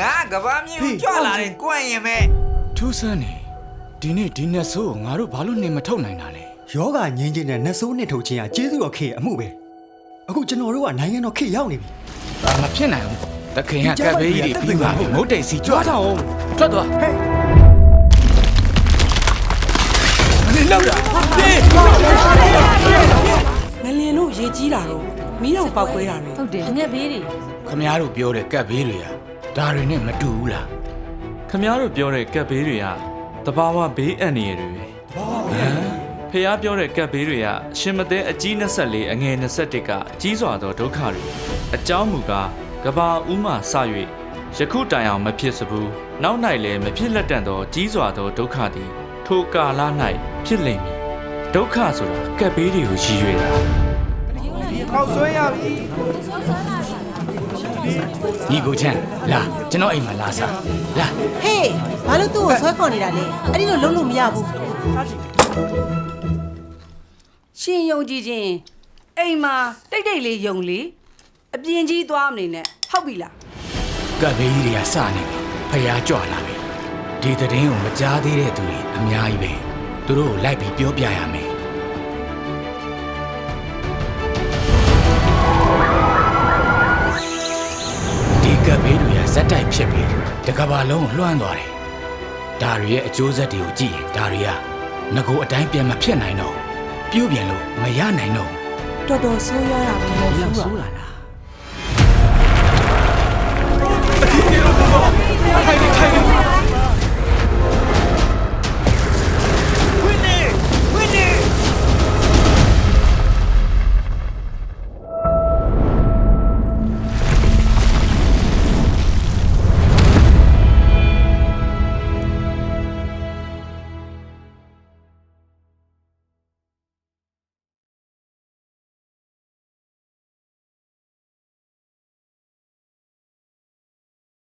ငါကဘာမြေကိုကြွလာတယ်ကွန့်ရင်ပဲထူးဆန်းနေဒီနေ့ဒီနှစ်ဆိုးကိုငါတို့ဘာလို့နေမထုတ်နိုင်တာလဲယောဂငင်းချင်းနဲ့နှဆိုးနှစ်ထုတ်ချင်းကကျေးဇူးတော်ခေရဲ့အမှုပဲအခုကျွန်တော်တို့ကနိုင်ငံတော်ခေရောက်နေပြီဒါမဖြစ်နိုင်ဘူးတခင်ကကပ်ဘေးကြီးတွေပြီးပါပြီမုတ်တိတ်စီကြွတာအောင်ထွက်သွားဟဲ့မင်းလောက်တာဟေးငလင်တို့ရေကြီးတာတော့မီးတော်ပောက်ခွဲတာတွေဟုတ်တယ်ငှက်ဘေးတွေခမ ्या တို့ပြောတဲ့ကပ်ဘေးတွေက ဒါတွေနဲ့မတူဘူးလားခမ ्या တို့ပြောတဲ့ကက်ဘေးတွေကတဘာဝဘေးအန္တရာယ်တွေပဲဖះပြောတဲ့ကက်ဘေးတွေကရှင်မသေးအကြီး24အငယ်21ကကြီးစွာသောဒုက္ခတွေအကြောင်းမူကားကဘာဦးမှစ၍ယခုတိုင်အောင်မဖြစ်စဘူးနောက်၌လည်းမဖြစ်လက်တန့်သောကြီးစွာသောဒုက္ခသည် ထိုကာလ၌ဖြစ်လိမ့်မည်ဒုက္ခဆိုတာကက်ဘေးတွေကိုရည်ရွယ်တာပေါက်ဆွဲရပြီ ညီကိုချမ်းလာကျွန်တော်အိမ်မှာလာစားလာဟေးဘာလို့သူ့ကိုဆွဲခေါ်နေတာလဲအဲ့ဒီလိုလုံးလို့မရဘူးရှင်ယုံကြည်ခြင်းအိမ်မှာတိတ်တိတ်လေးယုံလေအပြင်ကြီးသွားမနေနဲ့ဟုတ်ပြီလားကပ်ဘေးကြီးတွေကစနေပြီဖျားကြွလာပြီဒီသတင်းကိုမကြားသေးတဲ့သူတွေအများကြီးပဲသူတို့ကိုလိုက်ပြီးပြောပြရမယ် ကပ်ဘေးတွေကဇက်တိုက်ဖြစ်ပြီးတကဘာလုံးကိုလွှမ်းသွားတယ်ဒါတွေရဲ့အကျိုးဆက်တွေကိုကြည့်ရင်ဒါတွေကငကိုအတိုင်းပြန်မဖြစ်နိုင်တော့ပြုတ်ပြန်လို့မရနိုင်တော့တော်တော်ဆိုးရွားတာပဲလို့လောက်ဆိုဆိုးတာလာလား